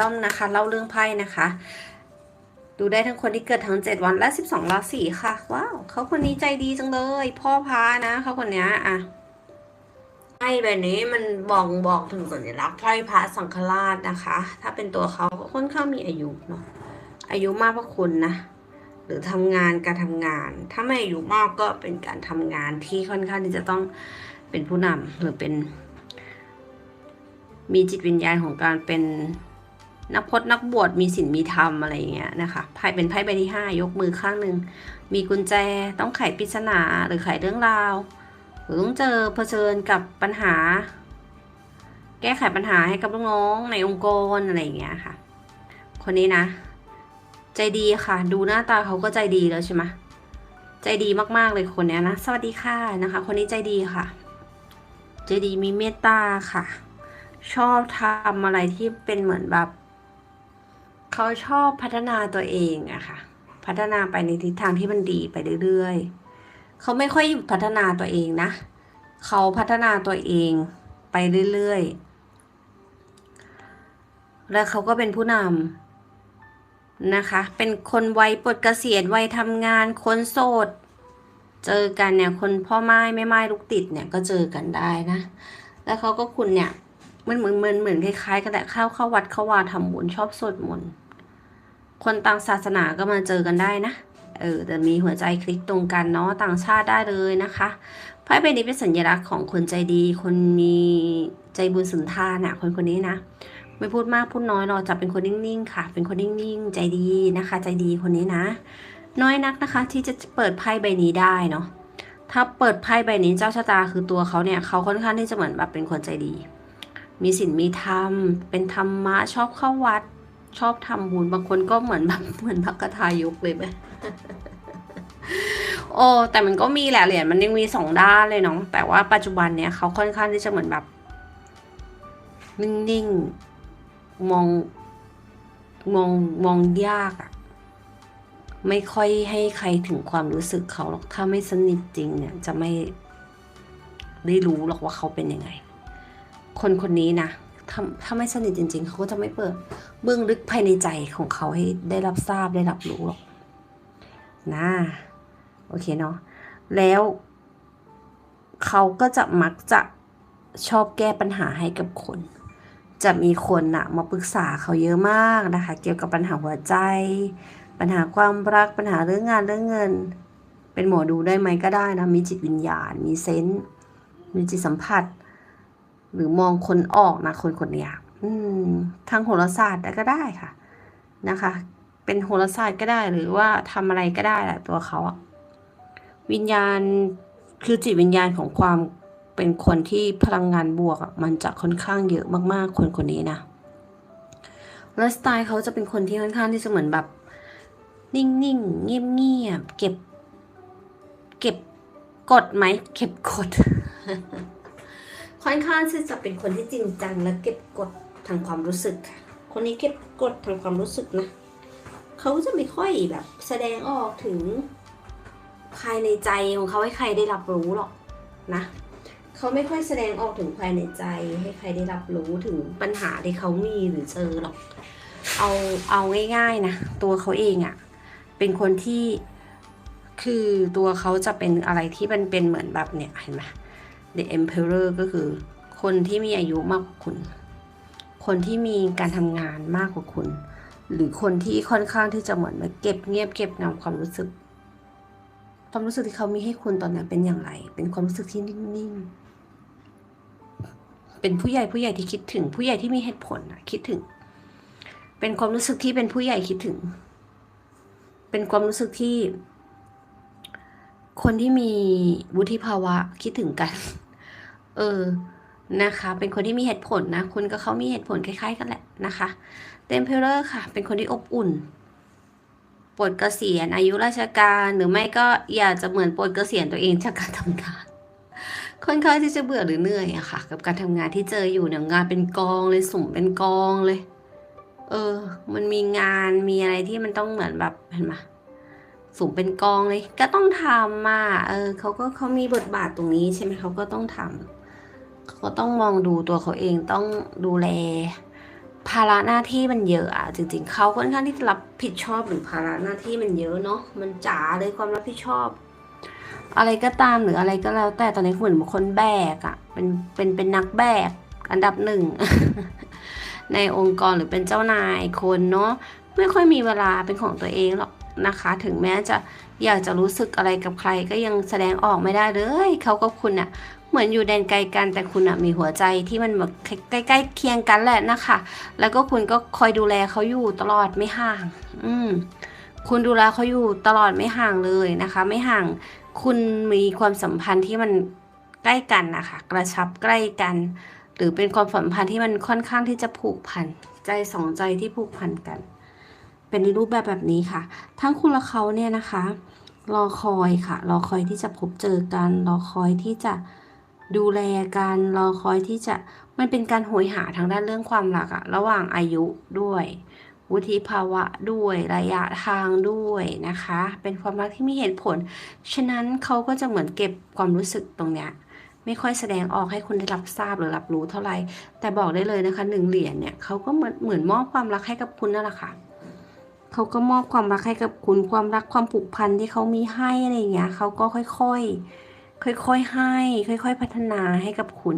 ดอมนะคะ เล่าเรื่องไพ่นะคะ ดูได้ทั้งคนที่เกิดทั้ง 7 วันและ 12ราศีค่ะ ว้าวเขาคนนี้ใจดีจังเลย พ่อพานะเขาคนนี้อะไพ่แบบนี้มันบอกบอกถึงสัญลักษณ์ไพ่พระสังฆราชนะคะ ถ้าเป็นตัวเขาก็ค่อนข้างมีอายุเนาะอายุมากพระคุณนะหรือทำงานการทำงาน ถ้าไม่อายุมากก็เป็นการทำงานที่ค่อนข้างที่จะต้องเป็นผู้นำหรือเป็น มีจิตวิญญาณของการเป็น นักพจนักบวชมีศีลมีธรรมอะไรอย่างเงี้ยนะคะไพ่เป็นไพ่ใบที่ห้ายกมือข้างหนึ่งมีกุญแจต้องไขปริศนาหรือไขเรื่องราว หรือต้องเจอเผชิญกับปัญหา แก้ไขปัญหาให้กับลูกน้องในองค์กรอะไรอย่างเงี้ยค่ะ คนนี้นะ ใจดีค่ะ ดูหน้าตาเขาก็ใจดีแล้วใช่ไหมใจดีมากๆเลยคนนี้นะ สวัสดีค่ะนะคะ คนนี้ใจดีค่ะ ใจดีมีเมตตาค่ะ ชอบทำอะไรที่เป็นเหมือนแบบ เขาชอบพัฒนาตัวเองอะค่ะ พัฒนาไปในทิศทางที่มันดีไปเรื่อยๆ เขาไม่ค่อยหยุดพัฒนาตัวเองนะ เขาพัฒนาตัวเองไปเรื่อยๆ และเขาก็เป็นผู้นำนะคะ เป็นคนวัยปลดเกษียณวัยทำงาน คนโสด เจอกันเนี่ย คนพ่อไม้แม่ไม้ลูกติดเนี่ยก็เจอกันได้นะ แล้วเขาก็คุณเนี่ย มันเหมือนเหมือนเหมือนคล้ายๆกันแหละเข้าเข้าวัดเข้าวาทำบุญชอบสวดมนต์คนต่างศาสนาก็มาเจอกันได้นะ เออแต่มีหัวใจคลิกตรงกันเนาะต่างชาติได้เลยนะคะไพ่ใบนี้เป็นสัญลักษณ์ของคนใจดี คนมีใจบุญสุนทานอะคนคนนี้นะ ไม่พูดมากพูดน้อยเราจะเป็นคนนิ่งๆค่ะ เป็นคนนิ่งๆ ใจดีนะคะ ใจดีคนนี้นะ น้อยนักนะคะ ที่จะเปิดไพ่ใบนี้ได้เนาะถ้าเปิดไพ่ใบนี้เจ้าชะตาคือตัวเขาเนี่ยเขาค่อนข้างที่จะเหมือนแบบเป็นคนใจดี มีศีลมีธรรม เป็นธรรมะชอบเข้าวัด ชอบทำบุญบางคนก็เหมือนแบบเหมือนพระกทายกเลยไหมโอ้แต่มันก็มีแหละเหรียญมันยังมีสองด้านเลยเนาะแต่ว่าปัจจุบันเนี่ยเขาค่อนข้างที่จะเหมือนแบบ นิ่งๆมองมองมองยากอะไม่ค่อยให้ใครถึงความรู้สึกเขาหรอกถ้าไม่สนิทจริงเนี่ย จะไม่ได้รู้หรอกว่าเขาเป็นยังไง คนคนนี้นะถ้าถ้าไม่สนิทจริง ๆ เขาก็จะไม่เปิดเบื้องลึกภายในใจของเขาให้ได้รับทราบได้รับรู้หรอกนะโอเคเนาะแล้วเขาก็จะมักจะชอบแก้ปัญหาให้กับคน จะมีคนนะมาปรึกษาเขาเยอะมากนะคะ เกี่ยวกับปัญหาหัวใจ ปัญหาความรักปัญหาเรื่องงานเรื่องเงิน เป็นหมอดูได้ไหมก็ได้นะ มีจิตวิญญาณ มีเซนส์มีจิตสัมผัส หรือมองคนออกนะคนคนเนี้ยอืมทางโหราศาสตร์ก็ได้ค่ะ นะคะ เป็นโหราศาสตร์ก็ได้หรือว่าทำอะไรก็ได้แหละตัวเขาอะวิญญาณคือจิตวิญญาณของความเป็นคนที่พลังงานบวกมันจะค่อนข้างเยอะมากๆ คนคนนี้นะแล้วสไตล์เขาจะเป็นคนที่ค่อนข้างที่จะเหมือนแบบ นิ่งๆ เงียบๆเก็บ เก็บกดไหมเก็บกด ค่อนข้างที่จะเป็นคนที่จริงจังและเก็บกดทางความรู้สึกค่ะ คนนี้เก็บกดทางความรู้สึกนะ เขาจะไม่ค่อยแบบแสดงออกถึงภายในใจของเขาให้ใครได้รับรู้หรอกนะ เขาไม่ค่อยแสดงออกถึงภายในใจให้ใครได้รับรู้ถึงปัญหาที่เขามีหรือเจอหรอก เอาเอาง่ายๆนะตัวเขาเองอะ่ะเป็นคนที่คือตัวเขาจะเป็นอะไรที่มันเป็นเหมือนแบบเนี่ยเห็นไหม The Emperor ก็คือ คนที่มีอายุมากกว่าคุณ คนที่มีการทำงานมากกว่าคุณ หรือคนที่ค่อนข้างที่จะเหมือนมาเก็บเงียบเก็บงำความรู้สึก ความรู้สึกที่เขามีให้คุณตอนนั้นเป็นอย่างไร เป็นความรู้สึกที่นิ่งๆ เป็นผู้ใหญ่ผู้ใหญ่ที่คิดถึง ผู้ใหญ่ที่มีเหตุผลอะคิดถึง เป็นความรู้สึกที่เป็นผู้ใหญ่คิดถึง เป็นความรู้สึกที่คนที่มีวุฒิภาวะคิดถึงกัน เออนะคะ เป็นคนที่มีเหตุผลนะ คุณกับเขามีเหตุผลคล้ายๆกันแหละนะคะเตมเพลเลอร์ค่ะ เป็นคนที่อบอุ่นปลดเกษียณอายุราชการหรือไม่ก็อยากจะเหมือนปลดเกษียณตัวเองจากการทำงานค่อนข้างที่จะเบื่อหรือเหนื่อยอะค่ะ กับการทำงานที่เจออยู่เนี่ยงานเป็นกองเลยสุ่มเป็นกองเลย เออ มันมีงานมีอะไรที่มันต้องเหมือนแบบเห็นไหมสูงเป็นกองเลย ก็ต้องทำมาเออเขาก็เขามีบทบาทตรงนี้ใช่ไหมเขาก็ต้องทำ เขาต้องมองดูตัวเขาเองต้องดูแล ภาระหน้าที่มันเยอะอะจริง ๆเขาค่อนข้างที่จะรับผิดชอบหรือภาระหน้าที่มันเยอะเนาะมันจ๋าเลยความรับผิดชอบ อะไรก็ตามหรืออะไรก็แล้ว แต่ตอนนี้เหมือนคนแบกอะเป็นเป็นเป็นนักแบกอันดับหนึ่งในองค์กรหรือเป็นเจ้านายคนเนาะไม่ค่อยมีเวลาเป็นของตัวเองหรอกนะคะ ถึงแม้จะอยากจะรู้สึกอะไรกับใครก็ยังแสดงออกไม่ได้เลยเขากับคุณอะ เหมือนอยู่แดนไกลกันแต่คุณมีหัวใจที่มันแบบใกล้ๆเคียงกันแหละนะคะ แล้วก็คุณก็คอยดูแลเขาอยู่ตลอดไม่ห่าง อืมคุณดูแลเขาอยู่ตลอดไม่ห่างเลยนะคะ ไม่ห่าง คุณมีความสัมพันธ์ที่มันใกล้กันนะคะกระชับใกล้กัน หรือเป็นความสัมพันธ์ที่มันค่อนข้างที่จะผูกพันใจสองใจที่ผูกพันกัน เป็นรูปแบบแบบนี้ค่ะ ทั้งคุณและเขาเนี่ยนะคะ รอคอยค่ะ รอคอยที่จะพบเจอกัน รอคอยที่จะ ดูแลกันรอคอยที่จะมันเป็นการโหยหาทางด้านเรื่องความรักอะระหว่างอายุด้วย วุฒิภาวะด้วยระยะทางด้วยนะคะ เป็นความรักที่มีเหตุผล ฉะนั้นเขาก็จะเหมือนเก็บความรู้สึกตรงเนี้ยไม่ค่อยแสดงออกให้คุณได้รับทราบหรือรับรู้เท่าไหร่แต่บอกได้เลยนะคะหนึ่งเหรียญเนี่ยเขาก็เหมือนเหมือนมอบความรักให้กับคุณนั่นแหละค่ะเขาก็มอบความรักให้กับคุณความรักความผูกพันที่เขามีให้อะไรอย่างเงี้ยเขาก็ค่อยๆ ค่อยๆให้ ค่อย ๆ พัฒนาให้กับคุณ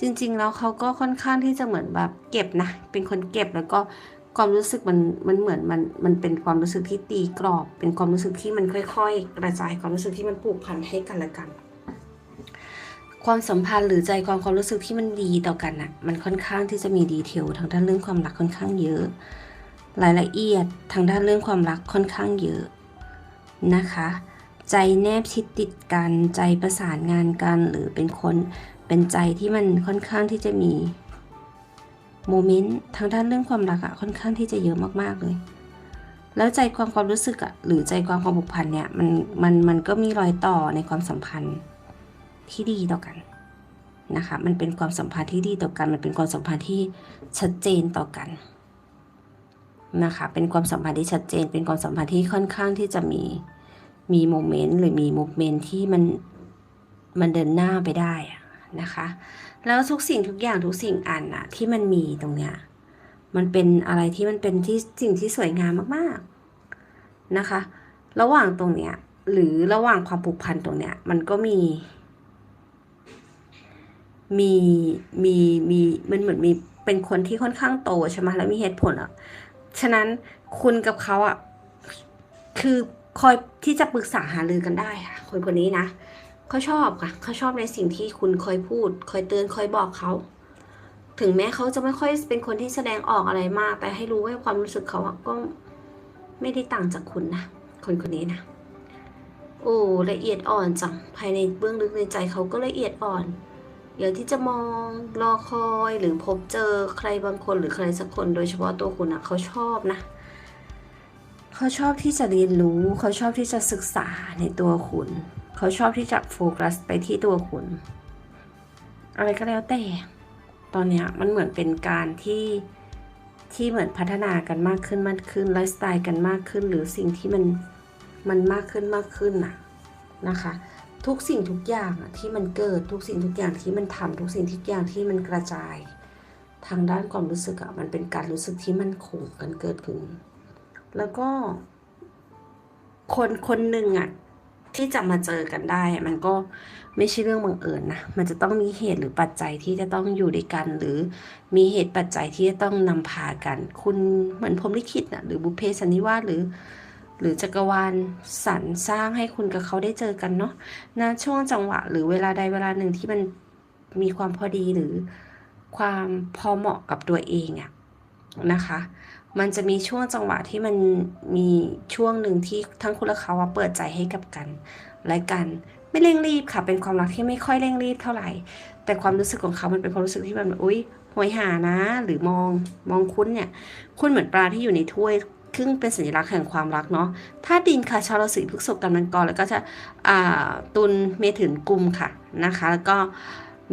จริง ๆ แล้วเขาก็ค่อนข้างที่จะเหมือนแบบเก็บนะ เป็นคนเก็บแล้วก็ความรู้สึกมันมันเหมือนมันมันเป็นความรู้สึกที่ตีกรอบ เป็นความรู้สึกที่มันค่อย ๆ กระจายความรู้สึกที่มันผูกพันให้กันและกัน ความสัมพันธ์หรือใจความความรู้สึกที่มันดีต่อกันอะมันค่อนข้างที่จะมีดีเทลทางด้านเรื่องความรักค่อนข้างเยอะ รายละเอียดทางด้านเรื่องความรักค่อนข้างเยอะนะคะ ใจแนบชิดติดกัน ใจประสานงานกัน หรือเป็นคนเป็นใจที่มันค่อนข้างที่จะมีโมเมนต์ทางด้านเรื่องความรักอะค่อนข้างที่จะเยอะมากๆเลย แล้วใจความความรู้สึกอะหรือใจความความผูกพันเนี่ยมันมันมันก็มีรอยต่อในความสัมพันธ์ที่ดีต่อกันนะคะมันเป็นความสัมพันธ์ที่ดีต่อกัน มันเป็นความสัมพันธ์ที่ชัดเจนต่อกันนะคะเป็นความสัมพันธ์ที่ชัดเจน เป็นความสัมพันธ์ที่ค่อนข้างที่จะมี มีโมเมนต์หรือมีโมเมนต์ที่มันมันเดินหน้าไปได้อะนะคะ แล้วทุกสิ่งทุกอย่างทุกสิ่งอันอะที่มันมีตรงเนี้ยมันเป็นอะไรที่มันเป็นที่สิ่งที่สวยงามมากๆนะคะ ระหว่างตรงเนี้ยหรือระหว่างความผูกพันตรงเนี้ยมันก็มี มีมีมีมันเหมือนมีเป็นคนที่ค่อนข้างโตใช่ไหมแล้วมีเหตุผลอะฉะนั้นคุณกับเขาอะคือ คอยที่จะปรึกษาหารือกันได้ค่ะ คนคนนี้นะเขาชอบค่ะเขาชอบในสิ่งที่คุณคอยพูดคอยเตือนคอยบอกเขาถึงแม้เขาจะไม่ค่อยเป็นคนที่แสดงออกอะไรมาก แต่ให้รู้ว่าความรู้สึกเขาก็ไม่ได้ต่างจากคุณนะคนคนนี้นะโอ้ละเอียดอ่อนจังภายในเบื้องลึกในใจเขาก็ละเอียดอ่อนอยากที่จะมองรอคอยหรือพบเจอใครบางคนหรือใครสักคนโดยเฉพาะตัวคุณอะเขาชอบนะ เขาชอบที่จะเรียนรู้ เขาชอบที่จะศึกษาในตัวคุณ เขาชอบที่จะโฟกัสไปที่ตัวคุณ อะไรก็แล้วแต่ ตอนเนี้ยมันเหมือนเป็นการที่ที่เหมือนพัฒนากันมากขึ้นมากขึ้นไลฟ์สไตล์กันมากขึ้น หรือสิ่งที่มันมันมากขึ้นมากขึ้นน่ะนะคะ ทุกสิ่งทุกอย่างที่มันเกิดทุกสิ่งทุกอย่างที่มันทำทุกสิ่งทุกอย่างที่มันกระจาย ทางด้านความรู้สึกอะมันเป็นการรู้สึกที่มันคงกันเกิดขึ้น แล้วก็ คนคนหนึ่งอะที่จะมาเจอกันได้ มันก็ไม่ใช่เรื่องบังเอิญนะ มันจะต้องมีเหตุหรือปัจจัยที่จะต้องอยู่ด้วยกัน หรือมีเหตุปัจจัยที่จะต้องนำพากัน คุณเหมือนพรมลิขิตนะหรือบุเพสันนิวาสหรือ หรือจักรวาลสรรสร้างให้คุณกับเขาได้เจอกันเนาะณช่วงจังหวะ หรือเวลาใดเวลาหนึ่งที่มันมีความพอดีหรือความพอเหมาะกับตัวเองอะนะคะ มันจะมีช่วงจังหวะที่มันมีช่วงหนึ่งที่ทั้งคุณและเขาเปิดใจให้กับกัน และกันไม่เร่งรีบค่ะ เป็นความรักที่ไม่ค่อยเร่งรีบเท่าไหร่ แต่ความรู้สึกของเขามันเป็นความรู้สึกที่แบบอุ้ยหวยหานะ หรือมองมองคุณเนี่ย คุณเหมือนปลาที่อยู่ในถ้วยซึ่งเป็นสัญลักษณ์แห่งความรักเนาะถ้าดินค่ะชาวราศีพฤษภกันมังกรแล้วก็จะตุลเมถุนกุมค่ะนะคะ แล้วก็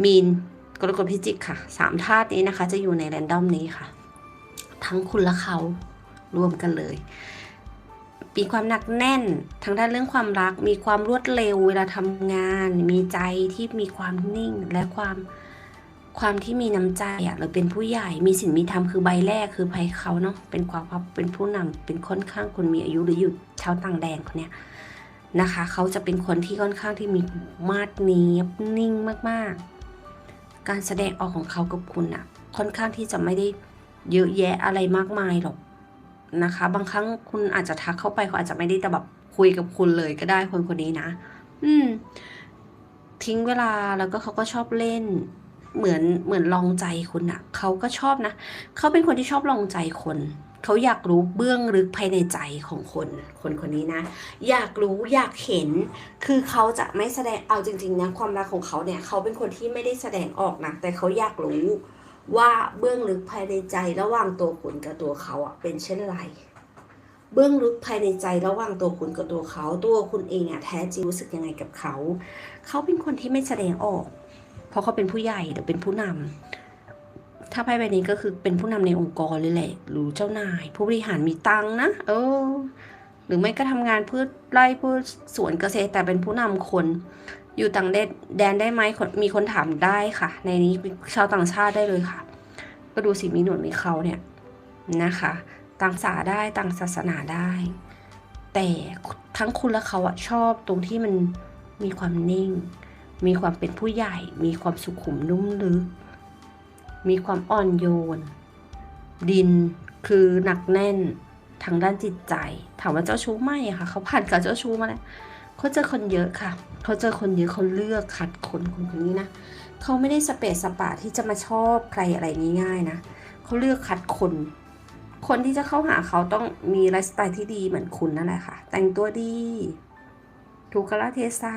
มีนกรกฎพิจิกค่ะสามธาตุนี้นะคะ จะอยู่ในแรนดอมนี้ค่ะ ทั้งคุณและเขารวมกันเลยมีความหนักแน่นทางด้านเรื่องความรัก มีความรวดเร็วเวลาทำงาน มีใจที่มีความนิ่งและความความที่มีน้ำใจอะหรือเป็นผู้ใหญ่มีศีลมีธรรมคือใบแรกคือภัยเขาเนาะเป็นความเป็นผู้นำเป็นค่อนข้างคนมีอายุหรืออยู่ชาวต่างแดนคนเนี้ยนะคะเขาจะเป็นคนที่ค่อนข้างที่มีมาดเนียบนิ่งมากๆ การแสดงออกของเขากับคุณอะค่อนข้างที่จะไม่ได้ เยอะแยะอะไรมากมายหรอกนะคะ บางครั้งคุณอาจจะทักเข้าไปเขาอาจจะไม่ได้แต่แบบคุยกับคุณเลยก็ได้คนคนนี้นะ อืม ทิ้งเวลาแล้วก็เขาก็ชอบเล่น เหมือนเหมือนลองใจคุณอะเขาก็ชอบนะเขาเป็นคนที่ชอบลองใจคนเขาอยากรู้เบื้องลึกภายในใจของคน คนคนนี้นะ อยากรู้อยากเห็น คือเขาจะไม่แสดงเอาจริง ๆ นะ ความรักของเขาเนี่ย เขาเป็นคนที่ไม่ได้แสดงออกนะแต่เขาอยากรู้ ว่าเบื้องลึกภายในใจระหว่างตัวคุณกับตัวเขาอะเป็นเช่นไร เบื้องลึกภายในใจระหว่างตัวคุณกับตัวเขา ตัวคุณเองอะแท้จริงรู้สึกยังไงกับเขา เขาเป็นคนที่ไม่แสดงออก เพราะเขาเป็นผู้ใหญ่หรือเป็นผู้นำถ้าไพ่ใบนี้ก็คือเป็นผู้นำในองค์กรเลยแหละหรือเจ้านาย ผู้บริหารมีตังนะ เออ หรือไม่ก็ทำงานเพื่อไร่เพื่อสวนเกษตรแต่เป็นผู้นำคน อยู่ต่างแดนได้ไหมมีคนถามได้ค่ะ ในนี้ชาวต่างชาติได้เลยค่ะ ก็ดูสิมีหนวดมีเขาเนี่ยนะคะ ต่างสาได้ต่างศาสนาได้ แต่ทั้งคุณและเขาอะชอบตรงที่มันมีความนิ่ง มีความเป็นผู้ใหญ่ มีความสุขุมนุ่มลึก มีความอ่อนโยน ดินคือหนักแน่นทางด้านจิตใจ ถามว่าเจ้าชู้ไหมค่ะ เขาผ่านกับเจ้าชู้มาแล้ว เขาเจอคนเยอะค่ะเขาเจอคนเยอะเขาเลือกคัดคนคนคนนี้นะเขาไม่ได้สเปซสปาที่จะมาชอบใครอะไรง่ายๆนะเขาเลือกคัดคน คนที่จะเข้าหาเขาต้องมีไลฟ์สไตล์ที่ดีเหมือนคุณนั่นแหละค่ะ แต่งตัวดี ถูกกาลเทศะ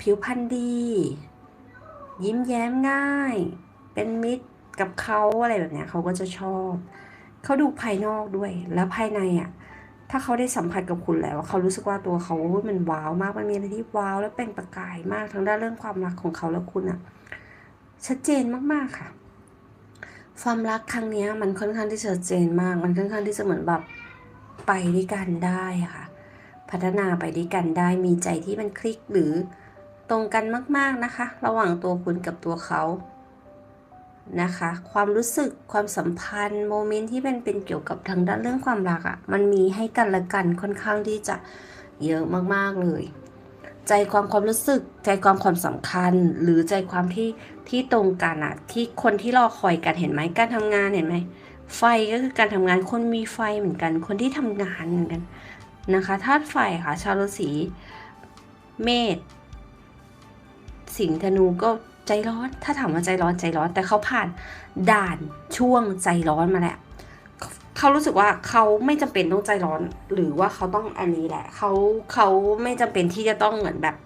ผิวพรรณดี ยิ้มแย้มง่าย เป็นมิตรกับเขาอะไรแบบเนี้ยเขาก็จะชอบ เขาดูภายนอกด้วย แล้วภายในอะ ถ้าเขาได้สัมผัสกับคุณแล้ว เขารู้สึกว่าตัวเขามันว้าวมากมันมีอะไรที่ว้าว และเปล่งประกายมากทั้งด้านเรื่องความรักของเขาและคุณอะชัดเจนมากๆค่ะ ความรักครั้งนี้มันค่อนข้างที่จะชัดเจนมาก มันค่อนข้างที่จะเหมือนแบบไปด้วยกันได้ค่ะ พัฒนาไปด้วยกันได้มีใจที่มันคลิกหรือตรงกันมาก ๆนะคะ ระหว่างตัวคุณกับตัวเขา นะคะ ความรู้สึกความสัมพันธ์โมเมนต์ที่เป็นเป็นเกี่ยวกับทางด้านเรื่องความรักอะ่ะมันมีให้กันและกันค่อนข้างที่จะเยอะมากๆเลย ใจความความรู้สึก ใจความความสำคัญ หรือใจความที่ที่ตรงกันอะที่คนที่รอคอยกันเห็นไหมการทำงานเห็นไหมไฟก็คือการทำงานคนมีไฟเหมือนกัน คนที่ทำงานเหมือนกันนะคะธาตุไฟค่ะ ชาวราศีเมษสิงห์ธนูก็ ใจร้อน ถ้าถามว่าใจร้อนใจร้อน แต่เขาผ่านด่านช่วงใจร้อนมาแล้วเขารู้สึกว่าเขาไม่จำเป็นต้องใจร้อน หรือว่าเขาต้องอันนี้แหละเขาเขาไม่จำเป็นที่จะต้องเหมือนแบบ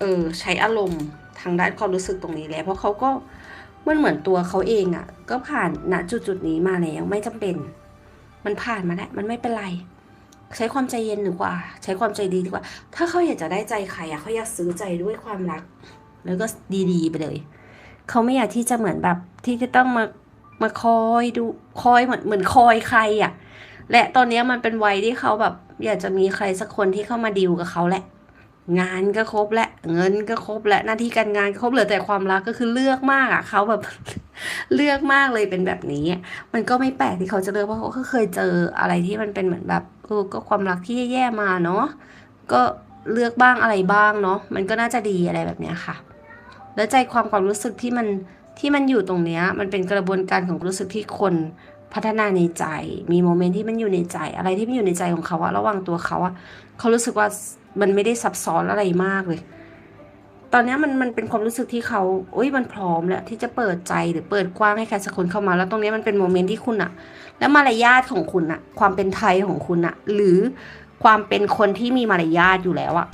เออใช้อารมณ์ทางด้านความรู้สึกตรงนี้แล้ว เพราะเขาก็มันเหมือนตัวเขาเองอะ่ะ ก็ผ่านณจุดจุดนี้มาแล้วไม่จำเป็น มันผ่านมาแล้วมันไม่เป็นไร ใช้ความใจเย็นดีกว่า ใช้ความใจดีดีกว่า ถ้าเขาอยากจะได้ใจใครอะเขาอยากซื้อใจด้วยความรัก แล้วก็ดีๆไปเลย เขาไม่อยากที่จะเหมือนแบบที่จะต้องมามาคอยดูคอยเหมือนเหมือนคอยใครอะและตอนนี้มันเป็นวัยที่เขาแบบ อยากจะมีใครสักคนที่เข้ามาดีลกับเขาแหละ งานก็ครบและเงินก็ครบและหน้าที่การงานก็ครบเหลือแต่ความรักก็คือเลือกมากอะเขาแบบเลือกมากเลยเป็นแบบนี้ มันก็ไม่แปลกที่เขาจะเลือกเพราะเขาก็เคยเจออะไรที่มันเป็นเหมือนแบบเออก็ความรักที่แย่ๆมาเนาะก็เลือกบ้างอะไรบ้างเนาะมันก็น่าจะดีอะไรแบบเนี้ยค่ะ แล้วใจความความรู้สึกที่มันที่มันอยู่ตรงเนี้ยมันเป็นกระบวนการของรู้สึกที่คนพัฒนาในใจ มีโมเมนต์ที่มันอยู่ในใจ อะไรที่มันอยู่ในใจของเขาอะระหว่างตัวเขาอะเขารู้สึกว่ามันไม่ได้ซับซ้อนอะไรมากเลย ตอนนี้มันมันเป็นความรู้สึกที่เขาโอ้ยมันพร้อมแล้วที่จะเปิดใจหรือเปิดกว้างให้ใครสักคนเข้ามา แล้วตรงนี้มันเป็นโมเมนต์ที่คุณอะแล้วมารยาทของคุณอะความเป็นไทยของคุณอะหรือความเป็นคนที่มีมารยาทอยู่แล้วอะ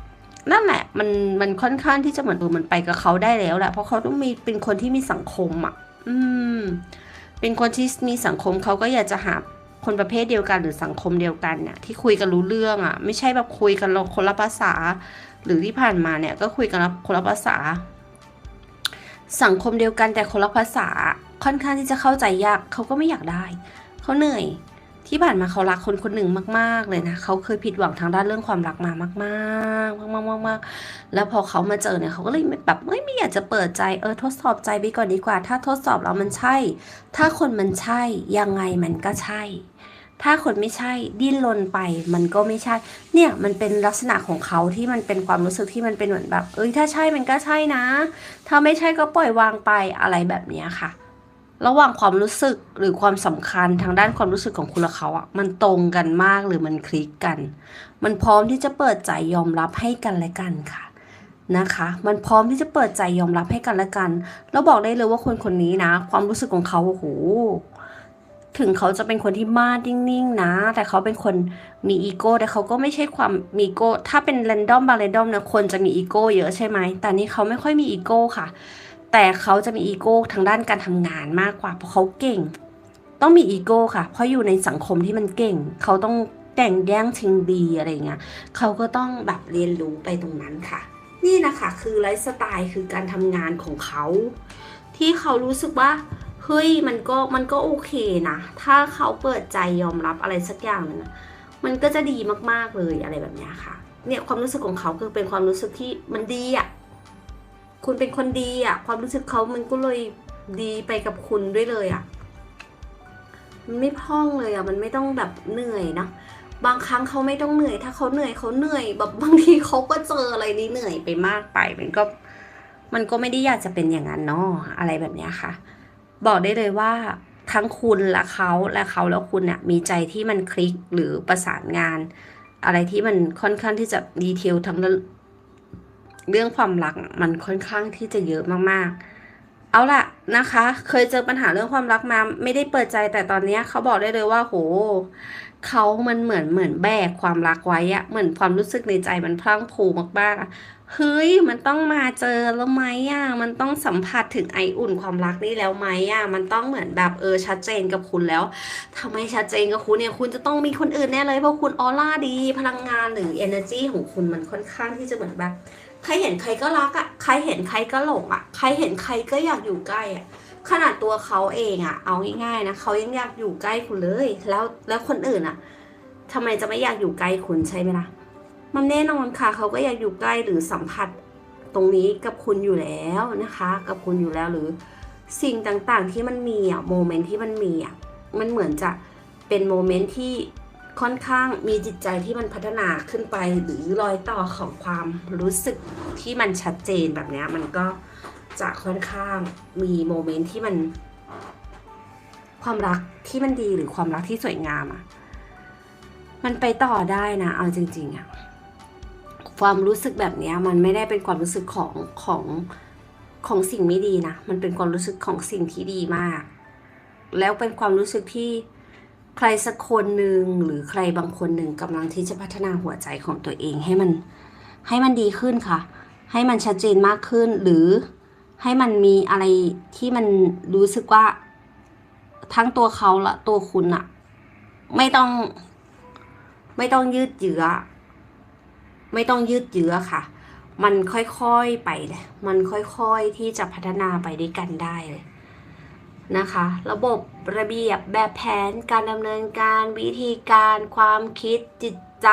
นั่นแหละมันมันค่อนข้างที่จะเหมือนเออมันไปกับเขาได้แล้วแหละเพราะเขาต้องมีเป็นคนที่มีสังคมอะ อืม เป็นคนที่มีสังคมเขาก็อยากจะหาคนประเภทเดียวกันหรือสังคมเดียวกันเนี่ยที่คุยกันรู้เรื่องอะ่ะ ไม่ใช่แบบคุยกันคนละภาษา หรือที่ผ่านมาเนี่ยก็คุยกันคนละภาษา สังคมเดียวกันแต่คนละภาษาค่อนข้างที่จะเข้าใจยากเขาก็ไม่อยากได้เขาเหนื่อย ที่ผ่านมาเขารักคนคนหนึ่งมาก ๆ เลยนะเขาเคยผิดหวังทางด้านเรื่องความรักมามากๆมากๆมากๆมากๆแล้วพอเขามาเจอเนี่ยเขาก็เลยแบบไม่ไม่อยากจะเปิดใจเออทดสอบใจไปก่อนดีกว่า ถ้าทดสอบแล้วมันใช่ ถ้าคนมันใช่ยังไงมันก็ใช่ ถ้าคนไม่ใช่ดิ้นรนไปมันก็ไม่ใช่ เนี่ยมันเป็นลักษณะของเขาที่มันเป็นความรู้สึกที่มันเป็นเหมือนแบบ เอ้ยถ้าใช่มันก็ใช่นะ ถ้าไม่ใช่ก็ปล่อยวางไปอะไรแบบนี้ค่ะ ระหว่างความรู้สึกหรือความสำคัญทางด้านความรู้สึกของคุณและเขาอะมันตรงกันมากหรือมันคลิกกัน มันพร้อมที่จะเปิดใจยอมรับให้กันและกันค่ะนะคะ มันพร้อมที่จะเปิดใจยอมรับให้กันและกัน แล้วบอกได้เลยว่าคนคนนี้นะ ความรู้สึกของเขาโอ้โหถึงเขาจะเป็นคนที่มาดนิ่งๆนะ แต่เขาเป็นคนมีอีโก้ แต่เขาก็ไม่ใช่ความมีอีโก้ ถ้าเป็นแรนดอมบางแรนดอมนะคนจะมีอีโก้เยอะใช่ไหม แต่นี่เขาไม่ค่อยมีอีโก้ค่ะ แต่เขาจะมีอีโก้ทางด้านการทำงานมากกว่า เพราะเขาเก่ง ต้องมีอีโก้ค่ะ เพราะอยู่ในสังคมที่มันเก่ง เขาต้องแต่งแย่งชิงดีอะไรเงี้ยเขาก็ต้องแบบเรียนรู้ไปตรงนั้นค่ะ นี่นะคะคือไลฟ์สไตล์คือการทำงานของเขา ที่เขารู้สึกว่าเฮ้ยมันก็มันก็โอเคนะ ถ้าเขาเปิดใจยอมรับอะไรสักอย่างหนึงนะมันก็จะดีมากๆเลยอะไรแบบนี้ค่ะ เนี่ยความรู้สึกของเขาคือเป็นความรู้สึกที่มันดีอะ คุณเป็นคนดีอะความรู้สึกเขามันก็เลยดีไปกับคุณด้วยเลยอะมันไม่พร่องเลยอะมันไม่ต้องแบบเหนื่อยนะบางครั้งเขาไม่ต้องเหนื่อย ถ้าเขาเหนื่อยเขาเหนื่อย แบบบางทีเขาก็เจออะไรนี่เหนื่อยไปมากไป มันก็ มันก็ไม่ได้อยากจะเป็นอย่างนั้นเนาะอะไรแบบเนี้ยค่ะ บอกได้เลยว่าทั้งคุณและเขาและเขาแล้วคุณเนี่ยมีใจที่มันคลิกหรือประสานงาน อะไรที่มันค่อนข้างที่จะดีเทลทั้ง เรื่องความรักมันค่อนข้างที่จะเยอะมากๆ เอาล่ะนะคะ เคยเจอปัญหาเรื่องความรักมา ไม่ได้เปิดใจแต่ตอนนี้เขาบอกได้เลยว่าโหเขามันเหมือนเหมือนแบกความรักไว้อะเหมือนความรู้สึกในใจมันพลั่งพรูมากๆอะเฮ้ยมันต้องมาเจอแล้วไหมอะมันต้องสัมผัสถึงไออุ่นความรักนี่แล้วไหมอะมันต้องเหมือนแบบเออชัดเจนกับคุณแล้วทำไมชัดเจนกับคุณเนี่ยคุณจะต้องมีคนอื่นแน่เลยเพราะคุณออร่าดี พลังงานหรือ energy ของคุณมันค่อนข้างที่จะเหมือนแบบ ใครเห็นใครก็รักอะใครเห็นใครก็หลงอะใครเห็นใครก็อยากอยู่ใกล้อะขนาดตัวเขาเองอะเอาง่ายๆนะเขายังอยากอยู่ใกล้คุณเลย แล้วแล้วคนอื่นอะทำไมจะไม่อยากอยู่ใกล้คุณใช่ไหมล่ะ มันแน่นอนค่ะเขาก็อยากอยู่ใกล้หรือสัมผัสตรงนี้กับคุณอยู่แล้วนะคะ กับคุณอยู่แล้วหรือสิ่งต่างๆที่มันมีอะโมเมนต์ที่มันมีอะมันเหมือนจะเป็นโมเมนต์ที่ ค่อนข้างมีจิตใจที่มันพัฒนาขึ้นไปหรือรอยต่อของความรู้สึกที่มันชัดเจนแบบนี้มันก็จะค่อนข้างมีโมเมนต์ที่มัน ความรักที่มันดีหรือความรักที่สวยงามอะมันไปต่อได้นะเอาจริงๆอะความรู้สึกแบบนี้มันไม่ได้เป็นความรู้สึกของของของสิ่งไม่ดีนะ มันเป็นความรู้สึกของสิ่งที่ดีมาก แล้วเป็นความรู้สึกที่ ใครสักคนหนึ่งหรือใครบางคนหนึ่งกำลังที่จะพัฒนาหัวใจของตัวเองให้มันให้มันดีขึ้นค่ะ ให้มันชัดเจนมากขึ้นหรือให้มันมีอะไรที่มันรู้สึกว่า ทั้งตัวเขาและตัวคุณอะไม่ต้อง ไม่ต้องยืดเยื้อไม่ต้องยืดเยื้อค่ะ มันค่อยๆไปเลยมันค่อยๆที่จะพัฒนาไปด้วยกันได้เลย นะคะ ระบบระเบียบแบบแผนการดำเนินการวิธีการความคิดจิตใจ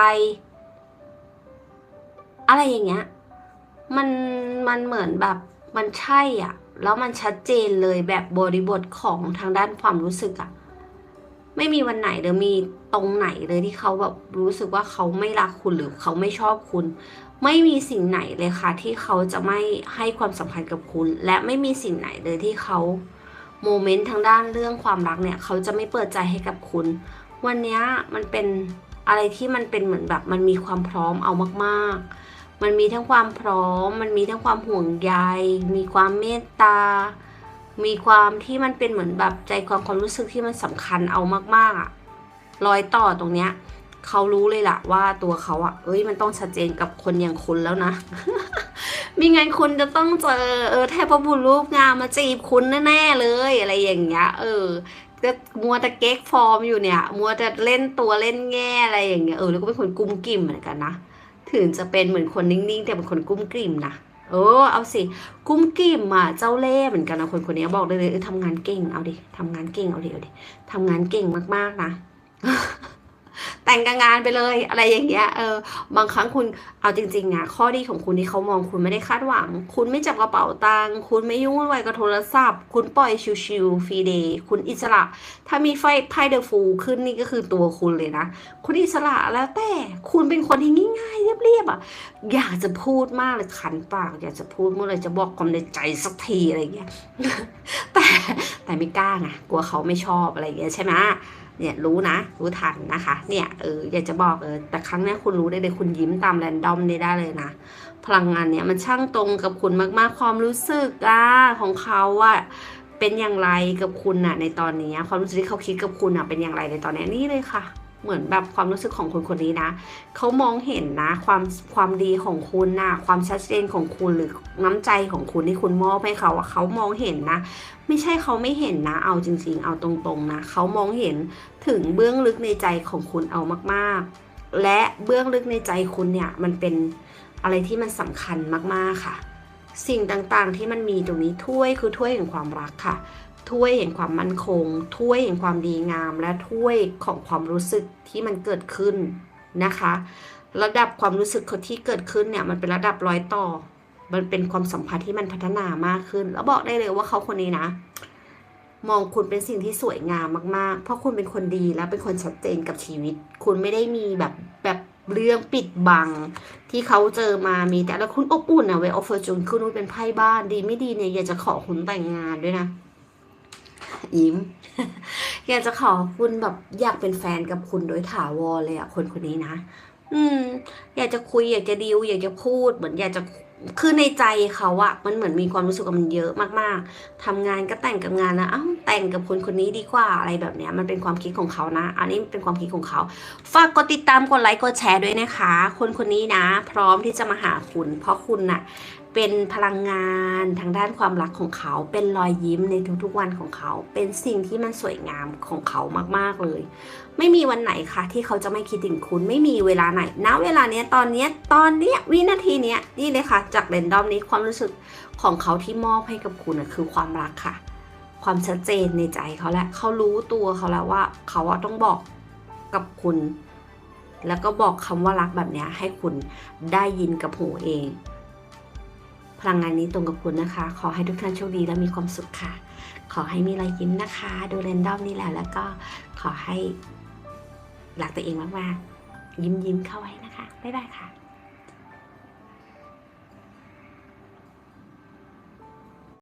อะไรอย่างเงี้ยมันมันเหมือนแบบมันใช่อะ แล้วมันชัดเจนเลยแบบบริบทของทางด้านความรู้สึกอะ ไม่มีวันไหนหรือมีตรงไหนเลยที่เขาแบบรู้สึกว่าเขาไม่รักคุณหรือเขาไม่ชอบคุณ ไม่มีสิ่งไหนเลยค่ะ ที่เขาจะไม่ให้ความสำคัญกับคุณ และไม่มีสิ่งไหนเลยที่เขา โมเมนต์ทางด้านเรื่องความรักเนี่ย เขาจะไม่เปิดใจให้กับคุณ วันนี้มันเป็นอะไรที่มันเป็นเหมือนแบบ มันมีความพร้อมเอามากๆ มันมีทั้งความพร้อม มันมีทั้งความห่วงใย มีความเมตตา มีความที่มันเป็นเหมือนแบบใจความความรู้สึกที่มันสำคัญเอามากๆอะรอยต่อตรงเนี้ย เขารู้เลยล่ะว่าตัวเขาอะเอ้ยมันต้องชัดเจนกับคนอย่างคุณแล้วนะมีงั้นคุณจะต้องเจอเออเทพบุตรรูปงามมาจีบคุณแน่ๆเลยอะไรอย่างเงี้ย เออก็มัวแต่เก๊กฟอร์มอยู่เนี่ย มัวแต่เล่นตัวเล่นแง่อะไรอย่างเงี้ยเออแล้วก็เป็นคนกุ้มกิ่มเหมือนกันนะถึงจะเป็นเหมือนคนนิ่งๆ แต่เป็นคนกุ้มกิ่มนะเออเอาสิกุ้มกิ่มอะเจ้าเล่ห์เหมือนกันนะคนคนนี้บอกเลยเออทำงานเก่งเอาดิทำงานเก่งเอาดิเอาดิทำงานเก่งมากๆนะ แต่งกับงานไปเลยอะไรอย่างเงี้ยเออบางครั้งคุณเอาจริงๆอะข้อดีของคุณที่เขามองคุณไม่ได้คาดหวัง คุณไม่จับกระเป๋าตังค์คุณไม่ยุ่งวุ่นวายกับโทรศัพท์ คุณปล่อยชิวๆฟรีเดย์คุณอิสระ ถ้ามีไฟไพ่เดอะฟูขึ้นนี่ก็คือตัวคุณเลยนะ คุณอิสระแล้วแต่คุณเป็นคนที่ง่ายๆเรียบๆอะอยากจะพูดมากเลยขันปาก อยากจะพูดเมื่อไหรจะบอกความในใจสักทีอะไรอย่างเงี้ยแต่แต่ไม่กล้าไงกลัวเขาไม่ชอบอะไรอย่างเงี้ยใช่ไหม เนี่ยรู้นะ รู้ทันนะคะ เนี่ยเอออยากจะบอกเออแต่ครั้งนี้คุณรู้ได้เลยคุณยิ้มตามแรนดอมนี้ได้เลยนะพลังงานเนี่ยมันช่างตรงกับคุณมากๆความรู้สึกอะของเขาอะเป็นอย่างไรกับคุณอะในตอนนี้ความรู้สึกที่เขาคิดกับคุณอะเป็นอย่างไรในตอนนี้นี่เลยค่ะ เหมือนแบบความรู้สึกของคนคนนี้นะ เขามองเห็นนะความความดีของคุณนะความชัดเจนของคุณหรือน้ำใจของคุณที่คุณมอบให้เขาอะเขามองเห็นนะ ไม่ใช่เขาไม่เห็นนะ เอาจริง ๆ เอาตรงๆนะเขามองเห็นถึงเบื้องลึกในใจของคุณเอามากๆ และเบื้องลึกในใจคุณเนี่ยมันเป็นอะไรที่มันสำคัญมากๆค่ะ สิ่งต่างๆที่มันมีตรงนี้ถ้วยคือถ้วยแห่งความรักค่ะ ถ้วยแห่งความมั่นคง ถ้วยแห่งความดีงาม และถ้วยของความรู้สึกที่มันเกิดขึ้นนะคะ ระดับความรู้สึกที่เกิดขึ้นเนี่ยมันเป็นระดับร้อยต่อ มันเป็นความสัมพันธ์ที่มันพัฒนามากขึ้น แล้วบอกได้เลยว่าเขาคนนี้นะ มองคุณเป็นสิ่งที่สวยงามมากๆ เพราะคุณเป็นคนดีและเป็นคนชัดเจนกับชีวิต คุณไม่ได้มีแบบแบบเรื่องปิดบังที่เขาเจอมามีแต่แล้วคุณอบอุ่นอะเวออฟเฟอร์จูนคุณเป็นไพ่บ้านดีไม่ดีเนี่ยอยากจะขอคุณแต่งงานด้วยนะ ยิ้ม อยากจะขอคุณแบบอยากเป็นแฟนกับคุณโดยถาวรเลยอะคนคนนี้นะ อืม อยากจะคุยอยากจะดีลอยากจะพูดเหมือนอยากจะคือในใจเขาอะมันเหมือนมีความรู้สึกว่ามันเยอะมากๆทำงานก็แต่งกับงานนะเอ้าแต่งกับคนคนนี้ดีกว่าอะไรแบบเนี้ยมันเป็นความคิดของเขานะ อันนี้เป็นความคิดของเขา ฝากกดติดตามกดไลค์กดแชร์ด้วยนะคะ คนคนนี้นะ พร้อมที่จะมาหาคุณ เพราะคุณน่ะ เป็นพลังงานทางด้านความรักของเขา เป็นรอยยิ้มในทุกๆวันของเขา เป็นสิ่งที่มันสวยงามของเขามากๆเลย ไม่มีวันไหนคะที่เขาจะไม่คิดถึงคุณ ไม่มีเวลาไหนณเวลาเนี้ยตอนเนี้ยตอนเนี้ยวินาทีเนี้ยนี่เลยค่ะ จากเรนดอมนี้ความรู้สึกของเขาที่มอบให้กับคุณนะคือความรักค่ะ ความชัดเจนในใจเขาแหละเขารู้ตัวเขาแล้วว่า เขาอะต้องบอกกับคุณ แล้วก็บอกคำว่ารักแบบนี้ให้คุณได้ยินกับหูเอง พลังงานนี้ตรงกับคุณนะคะ ขอให้ทุกท่านโชคดีและมีความสุขค่ะ ขอให้มีรอยยิ้มนะคะ ดูเรนดอมนี่แหละแล้วก็ขอให้หลักตัวเองมากๆ ยิ้มยิ้มๆเข้าไว้นะคะ บ๊ายบายค่ะ